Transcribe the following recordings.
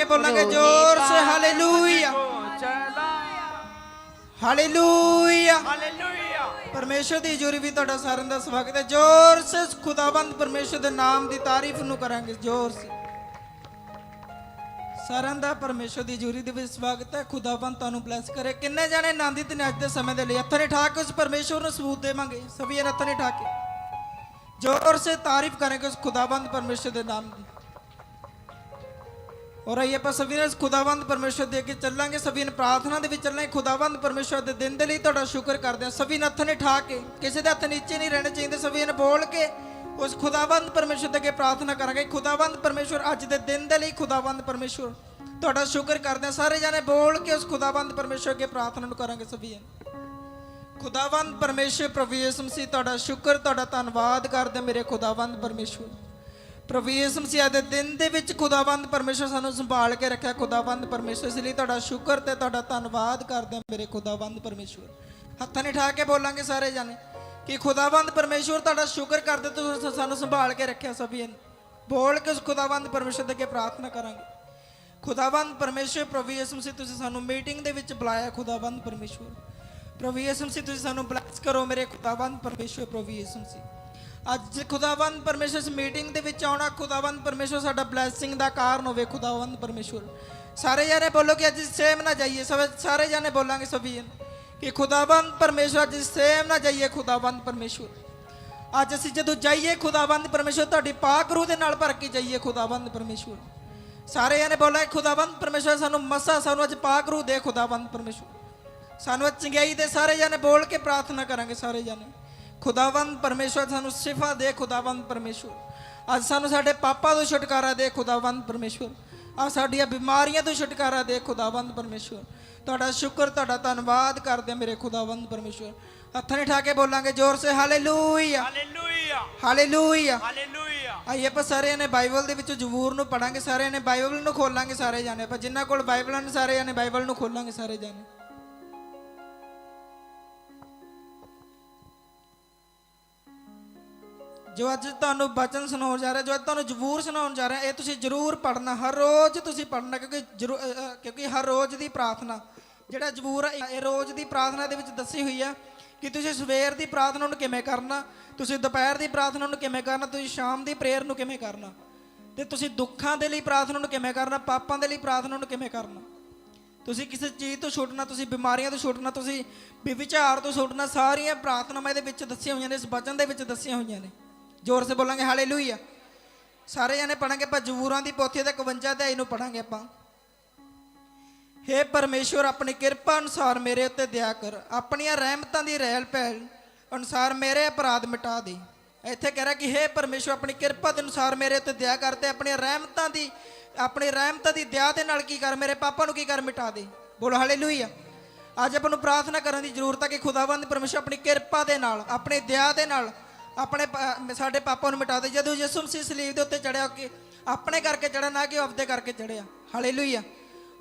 ਕੇ ਬੋਲਾਂਗੇ ਜ਼ੋਰ ਸੇ ਹਾਲੇਲੂਇਆ ਹਾਲੇਲੂਇਆ ਪਰਮੇਸ਼ਰ ਦੀ ਜੁਰੀ ਵੀ ਤੁਹਾਡਾ ਸਾਰਿਆਂ ਦਾ ਸਵਾਗਤ ਹੈ। ਜ਼ੋਰ ਸੇ ਖੁਦਾਵੰਦ ਪਰਮੇਸ਼ਰ ਦੇ ਨਾਮ ਦੀ ਤਾਰੀਫ ਨੂੰ ਕਰਾਂਗੇ। ਜ਼ੋਰ ਸੇ। ਸਾਰਿਆਂ ਦਾ ਪਰਮੇਸ਼ਰ ਦੀ ਜੁਰੀ ਦੇ ਵਿੱਚ ਸਵਾਗਤ ਹੈ। ਖੁਦਾਵੰਦ ਤੁਹਾਨੂੰ ਬਲੈਸ ਕਰੇ। ਕਿੰਨੇ ਜਾਣੇ ਆਨੰਦਿਤ ਨੇ ਅੱਜ ਦੇ ਸਮੇਂ ਦੇ ਲਈ? ਹੱਥਾਂ ਠਾ ਕੇ ਉਸ ਪਰਮੇਸ਼ਰ ਨੂੰ ਸਬੂਤ ਦੇਵਾਂਗੇ। ਸਭੀ ਹੱਥਾਂ ਠਾ ਕੇ। ਜ਼ੋਰ ਸੇ ਤਾਰੀਫ ਕਰਾਂਗੇ ਉਸ ਖੁਦਾਵੰਦ ਪਰਮੇਸ਼ਰ ਦੇ ਨਾਮ ਦੀ। ਔਰ ਆਈਏ ਆਪਾਂ ਸਭੀ ਨੇ ਖੁਦਾਵੰਦ ਪਰਮੇਸ਼ਰ ਦੇ ਅੱਗੇ ਚੱਲਾਂਗੇ, ਸਭੀ ਨੇ ਪ੍ਰਾਰਥਨਾ ਦੇ ਵਿੱਚ ਚੱਲਾਂਗੇ। ਖੁਦਾਵੰਦ ਪਰਮੇਸ਼ਰ ਦੇ ਦਿਨ ਦੇ ਲਈ ਤੁਹਾਡਾ ਸ਼ੁਕਰ ਕਰਦੇ ਹਾਂ। ਸਭੀ ਨੱਥ ਨੇ ਠਾ ਕੇ, ਕਿਸੇ ਦੇ ਹੱਥ ਨੀਚੇ ਨਹੀਂ ਰਹਿਣੇ ਚਾਹੀਦੇ, ਸਭੀ ਨੇ ਬੋਲ ਕੇ ਉਸ ਖੁਦਾਵੰਦ ਪਰਮੇਸ਼ਰ ਦੇ ਅੱਗੇ ਪ੍ਰਾਰਥਨਾ ਕਰਾਂਗੇ। ਖੁਦਾਵੰਦ ਪਰਮੇਸ਼ਰ ਅੱਜ ਦੇ ਦਿਨ ਦੇ ਲਈ ਖੁਦਾਵੰਦ ਪਰਮੇਸ਼ਰ ਤੁਹਾਡਾ ਸ਼ੁਕਰ ਕਰਦੇ ਹਾਂ। ਸਾਰੇ ਜਾਣੇ ਬੋਲ ਕੇ ਉਸ ਖੁਦਾਵੰਦ ਪਰਮੇਸ਼ਰ ਅੱਗੇ ਪ੍ਰਾਰਥਨਾ ਨੂੰ ਕਰਾਂਗੇ ਸਭੀ। ਖੁਦਾਵੰਦ ਪਰਮੇਸ਼ਰ ਪ੍ਰਭੂ ਯਿਸੂ ਮਸੀਹ, ਤੁਹਾਡਾ ਸ਼ੁਕਰ, ਤੁਹਾਡਾ ਧੰਨਵਾਦ ਕਰਦੇ ਮੇਰੇ ਖੁਦਾਵੰਦ ਪਰਮੇਸ਼ਰ ਪ੍ਰਭੂ ਯਿਸੂ ਮਸੀਹ ਦੇ ਦਿਨ ਦੇ ਵਿੱਚ ਖੁਦਾਵੰਦ ਪਰਮੇਸ਼ਰ ਸਾਨੂੰ ਸੰਭਾਲ ਕੇ ਰੱਖਿਆ। ਖੁਦਾਵੰਦ ਪਰਮੇਸ਼ਰ, ਇਸ ਲਈ ਤੁਹਾਡਾ ਸ਼ੁਕਰ ਤੇ ਤੁਹਾਡਾ ਧੰਨਵਾਦ ਕਰਦੇ ਹਾਂ ਮੇਰੇ ਖੁਦਾਵੰਦ ਪਰਮੇਸ਼ਰ। ਹੱਥਾਂ ਨੇ ਠਾ ਕੇ ਬੋਲਾਂਗੇ ਸਾਰੇ ਜਾਣੇ ਕਿ ਖੁਦਾਵੰਦ ਪਰਮੇਸ਼ਰ ਤੁਹਾਡਾ ਸ਼ੁਕਰ ਕਰਦੇ, ਤੁਸੀਂ ਸਾਨੂੰ ਸੰਭਾਲ ਕੇ ਰੱਖਿਆ ਸਭੀ ਨੇ। ਬੋਲ ਕੇ ਉਸ ਖੁਦਾਵੰਦ ਪਰਮੇਸ਼ਰ ਦੇ ਅੱਗੇ ਪ੍ਰਾਰਥਨਾ ਕਰਾਂਗੇ। ਖੁਦਾਵੰਦ ਪਰਮੇਸ਼ਰ, ਪ੍ਰਭੂ ਯਿਸੂ ਮਸੀਹ, ਤੁਸੀਂ ਸਾਨੂੰ ਮੀਟਿੰਗ ਦੇ ਵਿੱਚ ਬੁਲਾਇਆ ਖੁਦਾਵੰਦ ਪਰਮੇਸ਼ਰ। ਪ੍ਰਭੂ ਯਿਸੂ ਮਸੀਹ, ਤੁਸੀਂ ਸਾਨੂੰ ਬਲੈਸ ਕਰੋ ਮੇਰੇ ਖੁਦਾਵੰਦ ਪਰਮੇਸ਼ਰ, ਪ੍ਰਭੂ ਯਿਸੂ ਮਸੀਹ। ਅੱਜ ਖੁਦਾਵੰਦ ਪਰਮੇਸ਼ਰ ਇਸ ਮੀਟਿੰਗ ਦੇ ਵਿੱਚ ਆਉਣਾ, ਖੁਦਾਵੰਦ ਪਰਮੇਸ਼ਰ ਸਾਡਾ ਬਲੇਸਿੰਗ ਦਾ ਕਾਰਨ ਹੋਵੇ, ਖੁਦਾਵੰਦ ਪਰਮੇਸ਼ਰ ਸਾਰੇ ਜਣੇ ਬੋਲੋ ਕਿ ਅੱਜ ਸੇਮ ਨਾ ਜਾਈਏ, ਸਭ ਸਾਰੇ ਜਾਨੇ ਬੋਲਾਂਗੇ ਸਭੀ ਕਿ ਖੁਦਾਵੰਦ ਪਰਮੇਸ਼ਰ ਅੱਜ ਸੇਮ ਨਾ ਜਾਈਏ, ਖੁਦਾਵੰਦ ਪਰਮੇਸ਼ਰ ਅੱਜ ਅਸੀਂ ਜਦੋਂ ਜਾਈਏ, ਖੁਦਾਵੰਦ ਪਰਮੇਸ਼ਰ ਤੁਹਾਡੀ ਪਾਕ ਰੂਹ ਦੇ ਨਾਲ ਭਰ ਕੇ ਜਾਈਏ, ਖੁਦਾਵੰਦ ਪਰਮੇਸ਼ਰ ਸਾਰੇ ਜਣੇ ਬੋਲਾਂ, ਖੁਦਾਵੰਦ ਪਰਮੇਸ਼ਰ ਸਾਨੂੰ ਮਸਾ, ਸਾਨੂੰ ਅੱਜ ਪਾਕ ਰੂਹ ਦੇ, ਖੁਦਾਵੰਦ ਪਰਮੇਸ਼ਰ ਸਾਨੂੰ ਅੱਜ ਚੰਗਿਆਈ ਦੇ ਸਾਰੇ ਜਾਨੇ ਬੋਲ ਕੇ ਪ੍ਰਾਰਥਨਾ ਕਰਾਂਗੇ, ਸਾਰੇ ਜਾਨੇ ਖੁਦਾਵੰਦ ਪਰਮੇਸ਼ਰ ਸਾਨੂੰ ਸਿਫਾ ਦੇ ਖੁਦਾਵੰਦ ਪਰਮੇਸ਼ਰ ਅੱਜ ਸਾਨੂੰ ਸਾਡੇ ਪਾਪਾਂ ਤੋਂ ਛੁਟਕਾਰਾ ਦੇ ਖੁਦਾਵੰਦ ਪਰਮੇਸ਼ਰ ਆ ਸਾਡੀਆਂ ਬਿਮਾਰੀਆਂ ਤੋਂ ਛੁਟਕਾਰਾ ਦੇ ਖੁਦਾਵੰਦ ਪਰਮੇਸ਼ਰ ਤੁਹਾਡਾ ਸ਼ੁਕਰ ਤੁਹਾਡਾ ਧੰਨਵਾਦ ਕਰਦੇ ਮੇਰੇ ਖੁਦਾਵੰਦ ਪਰਮੇਸ਼ਰ ਹੱਥਾਂ ਨੇ ਠਾ ਕੇ ਬੋਲਾਂਗੇ ਜ਼ੋਰ ਸੇ ਹਾਲੇਲੂਇਆ। ਹਾਲੇਲੂਇਆ। ਹਾਲੇਲੂਇਆ। ਹਾਲੇਲੂਇਆ। ਆਈਏ ਆਪਾਂ ਸਾਰੇ ਨੇ ਬਾਈਬਲ ਦੇ ਵਿੱਚੋਂ ਜ਼ਬੂਰ ਨੂੰ ਪੜਾਂਗੇ ਸਾਰੇ ਨੇ ਬਾਈਬਲ ਨੂੰ ਖੋਲਾਂਗੇ ਸਾਰੇ ਜਾਣੇ। ਆਪਾਂ ਜਿਨ੍ਹਾਂ ਕੋਲ ਬਾਈਬਲ ਹਨ ਸਾਰੇ ਜਾਣੇ ਬਾਈਬਲ ਨੂੰ ਖੋਲਾਂਗੇ ਸਾਰੇ ਜਾਣੇ। ਜੋ ਅੱਜ ਤੁਹਾਨੂੰ ਬਚਨ ਸੁਣਾਉਣ ਜਾ ਰਿਹਾ, ਜੋ ਅੱਜ ਤੁਹਾਨੂੰ ਜ਼ਬੂਰ ਸੁਣਾਉਣ ਜਾ ਰਿਹਾ, ਇਹ ਤੁਸੀਂ ਜ਼ਰੂਰ ਪੜਨਾ ਹਰ ਰੋਜ਼ ਤੁਸੀਂ ਪੜਨਾ ਕਿਉਂਕਿ ਜ਼ਰੂ- ਕਿਉਂਕਿ ਹਰ ਰੋਜ਼ ਦੀ ਪ੍ਰਾਰਥਨਾ, ਜਿਹੜਾ ਜ਼ਬੂਰ ਇਹ ਰੋਜ਼ ਦੀ ਪ੍ਰਾਰਥਨਾ ਦੇ ਵਿੱਚ ਦੱਸੀ ਹੋਈ ਆ ਕਿ ਤੁਸੀਂ ਸਵੇਰ ਦੀ ਪ੍ਰਾਰਥਨਾ ਨੂੰ ਕਿਵੇਂ ਕਰਨਾ, ਤੁਸੀਂ ਦੁਪਹਿਰ ਦੀ ਪ੍ਰਾਰਥਨਾ ਨੂੰ ਕਿਵੇਂ ਕਰਨਾ, ਤੁਸੀਂ ਸ਼ਾਮ ਦੀ ਪ੍ਰੇਅਰ ਨੂੰ ਕਿਵੇਂ ਕਰਨਾ, ਤੇ ਤੁਸੀਂ ਦੁੱਖਾਂ ਦੇ ਲਈ ਪ੍ਰਾਰਥਨਾ ਨੂੰ ਕਿਵੇਂ ਕਰਨਾ, ਪਾਪਾਂ ਦੇ ਲਈ ਪ੍ਰਾਰਥਨਾ ਨੂੰ ਕਿਵੇਂ ਕਰਨਾ। ਤੁਸੀਂ ਕਿਸੇ ਚੀਜ਼ ਤੋਂ ਛੁੱਟਣਾ, ਤੁਸੀਂ ਬਿਮਾਰੀਆਂ ਤੋਂ ਛੁੱਟਣਾ, ਤੁਸੀਂ ਵਿਵਿਚਾਰ ਤੋਂ ਛੁੱਟਣਾ, ਸਾਰੀਆਂ ਪ੍ਰਾਰਥਨਾਵਾਂ ਦੇ ਵਿੱਚ ਦੱਸੀਆਂ ਹੋਈਆਂ ਨੇ, ਇਸ ਵਚਨ ਦੇ ਵਿੱਚ ਦੱਸੀਆਂ ਹੋਈਆਂ ਨੇ। ਜ਼ੋਰ ਸੇ ਬੋਲਾਂਗੇ, ਹਾਲੇਲੂਇਆ। ਸਾਰੇ ਜਣੇ ਪੜਾਂਗੇ, ਆਪਾਂ ਜ਼ਬੂਰਾਂ ਦੀ ਪੋਥੀ ਤੇ 51 ਅਧਿਆਇ ਨੂੰ ਪੜਾਂਗੇ ਆਪਾਂ। ਹੇ ਪਰਮੇਸ਼ਵਰ, ਆਪਣੀ ਕਿਰਪਾ ਅਨੁਸਾਰ ਮੇਰੇ ਉੱਤੇ ਦਇਆ ਕਰ। ਆਪਣੀਆਂ ਰਹਿਮਤਾਂ ਦੀ ਰਹਿਲ ਪਹਿਲ ਅਨੁਸਾਰ ਮੇਰੇ ਅਪਰਾਧ ਮਿਟਾ ਦੇ। ਇੱਥੇ ਕਹਿ ਰਿਹਾ ਕਿ ਹੇ ਪਰਮੇਸ਼ਵਰ, ਆਪਣੀ ਕਿਰਪਾ ਦੇ ਅਨੁਸਾਰ ਮੇਰੇ ਉੱਤੇ ਦਇਆ ਕਰ ਤੇ ਆਪਣੀਆਂ ਰਹਿਮਤਾਂ ਦੀ, ਆਪਣੀ ਰਹਿਮਤਾਂ ਦੀ ਦਇਆ ਦੇ ਨਾਲ ਕੀ ਕਰ, ਮੇਰੇ ਪਾਪਾ ਨੂੰ ਕੀ ਕਰ ਮਿਟਾ ਦੇ। ਬੋਲੋ ਹਾਲੇਲੂਇਆ। ਅੱਜ ਆਪਾਂ ਨੂੰ ਪ੍ਰਾਰਥਨਾ ਕਰਨ ਦੀ ਜ਼ਰੂਰਤ ਹੈ ਕਿ ਖੁਦਾਵੰਦ ਪਰਮੇਸ਼ਵਰ ਆਪਣੀ ਕਿਰਪਾ ਦੇ ਨਾਲ, ਆਪਣੇ ਦਇਆ ਦੇ ਨਾਲ ਆਪਣੇ ਪਾ- ਸਾਡੇ ਪਾਪਾ ਨੂੰ ਮਿਟਾ ਦੇ। ਜਦੋਂ ਯਿਸੂ ਮਸੀਹ ਸਲੀਬ ਦੇ ਉੱਤੇ ਚੜਿਆ, ਕਿ ਆਪਣੇ ਕਰਕੇ ਚੜਿਆ ਨਾ ਕਿ ਉਹ ਆਪਦੇ ਕਰਕੇ ਚੜਿਆ ਹਾਲੇਲੂਇਆ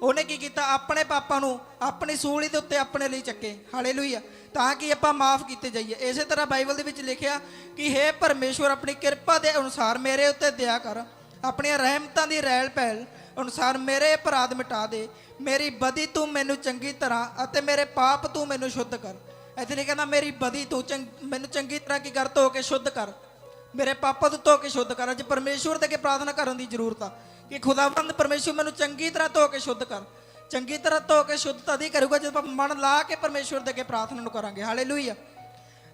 ਉਹਨੇ ਕੀ ਕੀਤਾ? ਆਪਣੇ ਪਾਪਾ ਨੂੰ ਆਪਣੀ ਸੂਲੀ ਦੇ ਉੱਤੇ ਆਪਣੇ ਲਈ ਚੱਕੇ। ਹਾਲੇਲੂਇਆ ਤਾਂ ਕਿ ਆਪਾਂ ਮਾਫ ਕੀਤੇ ਜਾਈਏ। ਇਸੇ ਤਰ੍ਹਾਂ ਬਾਈਬਲ ਦੇ ਵਿੱਚ ਲਿਖਿਆ ਕਿ हे ਪਰਮੇਸ਼ਵਰ, ਆਪਣੀ ਕਿਰਪਾ ਦੇ ਅਨੁਸਾਰ ਮੇਰੇ ਉੱਤੇ ਦਇਆ ਕਰ। ਆਪਣੀਆਂ ਰਹਿਮਤਾਂ ਦੀ ਰੈਲ ਪਹਿਲ ਅਨੁਸਾਰ ਮੇਰੇ ਅਪਰਾਧ ਮਿਟਾ ਦੇ। ਮੇਰੀ ਬਦੀ ਤੂੰ ਮੈਨੂੰ ਚੰਗੀ ਤਰ੍ਹਾਂ ਅਤੇ ਮੇਰੇ ਪਾਪ ਤੂੰ ਮੈਨੂੰ ਸ਼ੁੱਧ ਕਰ। ਇੱਥੇ ਲਿਖਿਆ ਨਾ ਮੇਰੀ ਬਦੀ ਤੂੰ ਚੰਗ- ਮੈਨੂੰ ਚੰਗੀ ਤਰ੍ਹਾਂ ਕੀ ਕਰ, ਧੋ ਕੇ ਸ਼ੁੱਧ ਕਰ। ਮੇਰੇ ਪਾਪਾ ਤੋਂ ਧੋ ਕੇ ਸ਼ੁੱਧ ਕਰ। ਅੱਜ ਪਰਮੇਸ਼ਵਰ ਦੇ ਅੱਗੇ ਪ੍ਰਾਰਥਨਾ ਕਰਨ ਦੀ ਜ਼ਰੂਰਤ ਆ ਕਿ ਖੁਦਾਵੰਦ ਪਰਮੇਸ਼ਵਰ ਮੈਨੂੰ ਚੰਗੀ ਤਰ੍ਹਾਂ ਧੋ ਕੇ ਸ਼ੁੱਧ ਕਰ। ਚੰਗੀ ਤਰ੍ਹਾਂ ਧੋ ਕੇ ਸ਼ੁੱਧ ਤਦ ਕਰੂਗਾ, ਜਦੋਂ ਆਪਾਂ ਮਨ ਲਾ ਕੇ ਪਰਮੇਸ਼ਵਰ ਦੇ ਅੱਗੇ ਪ੍ਰਾਰਥਨਾ ਨੂੰ ਕਰਾਂਗੇ। ਹਾਲੇਲੂਇਆ।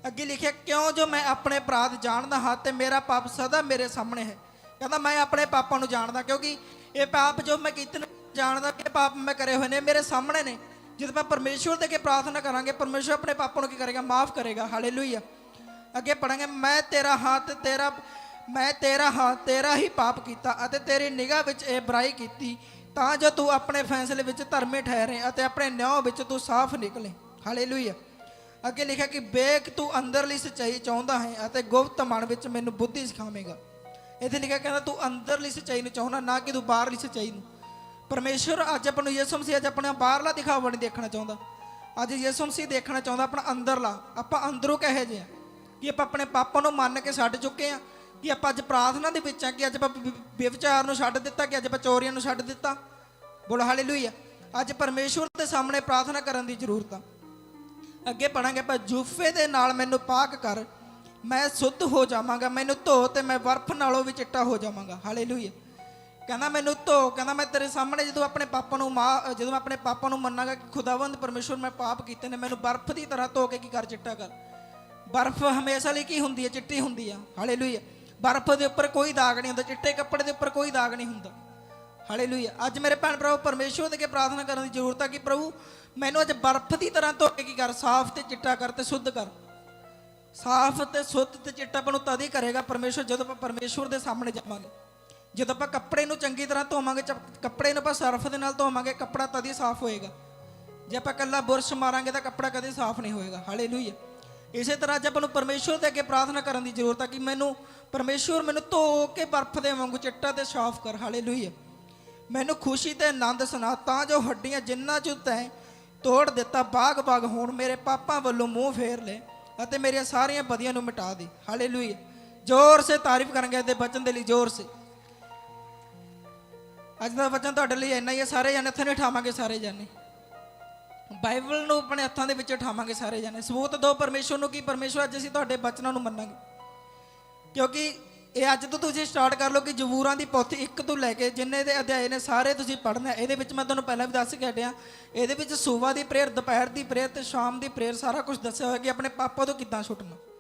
ਅੱਗੇ ਲਿਖਿਆ, ਕਿਉਂ ਜੋ ਮੈਂ ਆਪਣੇ ਅਪਰਾਧ ਜਾਣਦਾ ਹਾਂ ਤੇ ਮੇਰਾ ਪਾਪ ਸਦਾ ਮੇਰੇ ਸਾਹਮਣੇ ਹੈ। ਕਹਿੰਦਾ, ਮੈਂ ਆਪਣੇ ਪਾਪਾਂ ਨੂੰ ਜਾਣਦਾ ਕਿਉਂਕਿ ਇਹ ਪਾਪ ਜੋ ਮੈਂ ਕੀਤੇ ਜਾਣਦਾ ਕਿ ਪਾਪ ਮੈਂ ਕਰੇ ਹੋਏ ਨੇ ਮੇਰੇ ਸਾਹਮਣੇ ਨੇ। ਜਦੋਂ ਮੈਂ ਪਰਮੇਸ਼ਵਰ ਦੇ ਅੱਗੇ ਪ੍ਰਾਰਥਨਾ ਕਰਾਂਗੇ, ਪਰਮੇਸ਼ਵਰ ਆਪਣੇ ਪਾਪਾਂ ਨੂੰ ਕੀ ਕਰੇਗਾ? ਮਾਫ ਕਰੇਗਾ। ਹਾਲੇਲੂਇਆ ਅੱਗੇ ਪੜਾਂਗੇ, ਮੈਂ ਤੇਰਾ ਹੱਥ ਤੇਰਾ, ਮੈਂ ਤੇਰਾ ਹੱਥ ਤੇਰਾ ਹੀ ਪਾਪ ਕੀਤਾ ਅਤੇ ਤੇਰੀ ਨਿਗਾਹ ਵਿੱਚ ਇਹ ਬੁਰਾਈ ਕੀਤੀ, ਤਾਂ ਜੋ ਤੂੰ ਆਪਣੇ ਫੈਸਲੇ ਵਿੱਚ ਧਰਮੇ ਠਹਿਰੇ ਅਤੇ ਆਪਣੇ ਨਿਆਂ ਵਿੱਚ ਤੂੰ ਸਾਫ਼ ਨਿਕਲੇ। ਹਾਲੇਲੂਇਆ ਅੱਗੇ ਲਿਖਿਆ ਕਿ ਬੇਕ ਤੂੰ ਅੰਦਰਲੀ ਸੱਚਾਈ ਚਾਹੁੰਦਾ ਹੈ ਅਤੇ ਗੁਪਤ ਮਨ ਵਿੱਚ ਮੈਨੂੰ ਬੁੱਧੀ ਸਿਖਾਵੇਂਗਾ। ਇੱਥੇ ਲਿਖਿਆ ਕਹਿੰਦਾ ਤੂੰ ਅੰਦਰਲੀ ਸੱਚਾਈ ਨੂੰ ਚਾਹੁੰਦਾ, ਨਾ ਕਿ ਤੂੰ ਬਾਹਰਲੀ ਸੱਚਾਈ ਨੂੰ। ਪਰਮੇਸ਼ਰ ਅੱਜ ਆਪਾਂ ਨੂੰ ਯਿਸੂ ਮਸੀਹ, ਅੱਜ ਆਪਣਾ ਬਾਹਰਲਾ ਦਿਖਾਵਾ ਨਹੀਂ ਦੇਖਣਾ ਚਾਹੁੰਦਾ। ਅੱਜ ਯਿਸੂ ਮਸੀਹ ਦੇਖਣਾ ਚਾਹੁੰਦਾ, ਆਪਣਾ ਅੰਦਰਲਾ, ਆਪਾਂ ਅੰਦਰੋਂ ਕਹੇ ਜੇ ਆ। ਕਿ ਆਪਾਂ ਆਪਣੇ ਪਾਪਾ ਨੂੰ ਮੰਨ ਕੇ ਛੱਡ ਚੁੱਕੇ ਆ, ਕਿ ਆਪਾਂ ਅੱਜ ਪ੍ਰਾਰਥਨਾ ਦੇ ਵਿੱਚ ਆ, ਕਿ ਅੱਜ ਆਪਾਂ ਵਿ- ਵਿਵਚਾਰ ਨੂੰ ਛੱਡ ਦਿੱਤਾ, ਕਿ ਅੱਜ ਆਪਾਂ ਚੋਰੀਆਂ ਨੂੰ ਛੱਡ ਦਿੱਤਾ। ਬੋਲੋ ਹਾਲੇਲੂਇਆ। ਅੱਜ ਪਰਮੇਸ਼ਵਰ ਦੇ ਸਾਹਮਣੇ ਪ੍ਰਾਰਥਨਾ ਕਰਨ ਦੀ ਜ਼ਰੂਰਤ ਆ। ਅੱਗੇ ਪੜਾਂਗੇ ਆਪਾਂ, ਜੂਫੇ ਦੇ ਨਾਲ ਮੈਨੂੰ ਪਾਕ ਕਰ, ਮੈਂ ਸੁੱਧ ਹੋ ਜਾਵਾਂਗਾ, ਮੈਨੂੰ ਧੋ ਤੇ ਮੈਂ ਬਰਫ਼ ਨਾਲੋਂ ਵੀ ਚਿੱਟਾ ਹੋ ਜਾਵਾਂਗਾ। ਹਾਲੇਲੂਇਆ। ਕਹਿੰਦਾ ਮੈਨੂੰ ਧੋ, ਕਹਿੰਦਾ ਮੈਂ ਤੇਰੇ ਸਾਹਮਣੇ ਜਦੋਂ ਆਪਣੇ ਪਾਪਾ ਨੂੰ ਮਾਂ ਜਦੋਂ ਮੈਂ ਆਪਣੇ ਪਾਪਾ ਨੂੰ ਮੰਨਾਂਗਾ ਕਿ ਖੁਦਾਵੰਦ ਪਰਮੇਸ਼ਵਰ ਮੈਂ ਪਾਪ ਕੀਤੇ ਨੇ, ਮੈਨੂੰ ਬਰਫ਼ ਦੀ ਤਰ੍ਹਾਂ ਧੋ ਕੇ ਕੀ ਕਰ, ਚਿੱਟਾ ਕਰ। ਬਰਫ਼ ਹਮੇਸ਼ਾ ਲਈ ਕੀ ਹੁੰਦੀ ਹੈ? ਚਿੱਟੀ ਹੁੰਦੀ ਆ। ਹਾਲੇਲੂਇਆ ਬਰਫ਼ ਦੇ ਉੱਪਰ ਕੋਈ ਦਾਗ ਨਹੀਂ ਹੁੰਦਾ, ਚਿੱਟੇ ਕੱਪੜੇ ਦੇ ਉੱਪਰ ਕੋਈ ਦਾਗ ਨਹੀਂ ਹੁੰਦਾ। ਹਾਲੇਲੂਇਆ ਅੱਜ ਮੇਰੇ ਭੈਣ ਭਰਾਵੋ ਪਰਮੇਸ਼ਵਰ ਦੇ ਕੇ ਪ੍ਰਾਰਥਨਾ ਕਰਨ ਦੀ ਜ਼ਰੂਰਤ ਆ ਕਿ ਪ੍ਰਭੂ, ਮੈਨੂੰ ਅੱਜ ਬਰਫ਼ ਦੀ ਤਰ੍ਹਾਂ ਧੋ ਕੇ ਕੀ ਕਰ, ਸਾਫ਼ ਤੇ ਚਿੱਟਾ ਕਰ ਤੇ ਸ਼ੁੱਧ ਕਰ। ਸਾਫ਼ ਤੇ ਸੁੱਧ ਤੇ ਚਿੱਟਾ ਆਪਾਂ ਨੂੰ ਤਦ ਹੀ ਕਰੇਗਾ ਪਰਮੇਸ਼ਵਰ ਜਦੋਂ ਆਪਾਂ ਪਰਮੇਸ਼ਵਰ ਦੇ ਸਾਹਮਣੇ ਜਾਵਾਂਗੇ। ਜਦੋਂ ਆਪਾਂ ਕੱਪੜੇ ਨੂੰ ਚੰਗੀ ਤਰ੍ਹਾਂ ਧੋਵਾਂਗੇ ਚ- ਕੱਪੜੇ ਨੂੰ ਆਪਾਂ ਸਰਫ ਦੇ ਨਾਲ ਧੋਵਾਂਗੇ, ਕੱਪੜਾ ਤਦ ਹੀ ਸਾਫ਼ ਹੋਏਗਾ। ਜੇ ਆਪਾਂ ਕੱਲਾ ਬੁਰਸ਼ ਮਾਰਾਂਗੇ ਤਾਂ ਕੱਪੜਾ ਕਦੇ ਸਾਫ਼ ਨਹੀਂ ਹੋਏਗਾ। ਹਾਲੇਲੂਇਆ ਇਸੇ ਤਰ੍ਹਾਂ ਜੇ ਆਪਾਂ ਨੂੰ ਪਰਮੇਸ਼ਵਰ ਦੇ ਅੱਗੇ ਪ੍ਰਾਰਥਨਾ ਕਰਨ ਦੀ ਜ਼ਰੂਰਤ ਹੈ ਕਿ ਮੈਨੂੰ, ਪਰਮੇਸ਼ਵਰ ਮੈਨੂੰ ਧੋ ਕੇ ਬਰਫ਼ ਦੇ ਵਾਂਗੂ ਚਿੱਟਾ ਤੇ ਸਾਫ਼ ਕਰ। ਹਾਲੇਲੂਇਆ ਮੈਨੂੰ ਖੁਸ਼ੀ ਤੇ ਆਨੰਦ ਸੁਣਾ, ਤਾਂ ਜੋ ਹੱਡੀਆਂ ਜਿੰਨਾ ਚ ਤੈਂ ਤੋੜ ਦਿੱਤਾ ਬਾਗ ਬਾਗ ਹੋਣ, ਮੇਰੇ ਪਾਪਾ ਵੱਲੋਂ ਮੂੰਹ ਫੇਰ ਲੈ ਅਤੇ ਮੇਰੀਆਂ ਸਾਰੀਆਂ ਬਦੀਆਂ ਨੂੰ ਮਿਟਾ ਦੇ। ਹਾਲੇਲੂਇਆ ਜ਼ੋਰ ਸੇ ਤਾਰੀਫ ਕਰਾਂਗੇ, ਇਹਦੇ ਬਚਨ ਦੇ ਲਈ ਜ਼ੋਰ ਸੇ। ਅੱਜ ਦਾ ਵਚਨ ਤੁਹਾਡੇ ਲਈ ਇੰਨਾ ਹੀ ਹੈ, ਸਾਰੇ ਜਾਣੇ ਇੱਥੇ ਨਹੀਂ ਉਠਾਵਾਂਗੇ ਸਾਰੇ ਜਾਣੇ। ਬਾਈਬਲ ਨੂੰ ਆਪਣੇ ਹੱਥਾਂ ਦੇ ਵਿੱਚ ਉਠਾਵਾਂਗੇ ਸਾਰੇ ਜਾਣੇ। ਸਬੂਤ ਦਿਓ ਪਰਮੇਸ਼ਵਰ ਨੂੰ ਕਿ? ਪਰਮੇਸ਼ਵਰ ਅੱਜ ਅਸੀਂ ਤੁਹਾਡੇ ਬਚਨਾਂ ਨੂੰ ਮੰਨਾਂਗੇ। ਕਿਉਂਕਿ ਇਹ ਅੱਜ ਤੋਂ ਤੁਸੀਂ ਸਟਾਰਟ ਕਰ ਲਓ ਕਿ ਜਬੂਰਾਂ ਦੀ ਪੋਥੀ ਇੱਕ ਤੋਂ ਲੈ ਕੇ ਜਿੰਨੇ ਦੇ ਅਧਿਆਏ ਨੇ, ਸਾਰੇ ਤੁਸੀਂ ਪੜ੍ਹਨਾ ਇਹਦੇ ਵਿੱਚ ਮੈਂ ਤੁਹਾਨੂੰ ਪਹਿਲਾਂ ਵੀ ਦੱਸ ਕੇ ਹਟਿਆ। ਇਹਦੇ ਵਿੱਚ ਸੂਬਾ ਦੀ ਪ੍ਰੇਅਰ ਦੁਪਹਿਰ ਦੀ ਪ੍ਰੇਅਰ ਤੇ ਸ਼ਾਮ ਦੀ ਪ੍ਰੇਅਰ ਸਾਰਾ ਕੁਝ ਦੱਸਿਆ ਹੋਇਆ ਕਿ ਆਪਣੇ ਪਾਪਾ ਤੋਂ ਕਿੱਦਾਂ ਛੁੱਟਣਾ।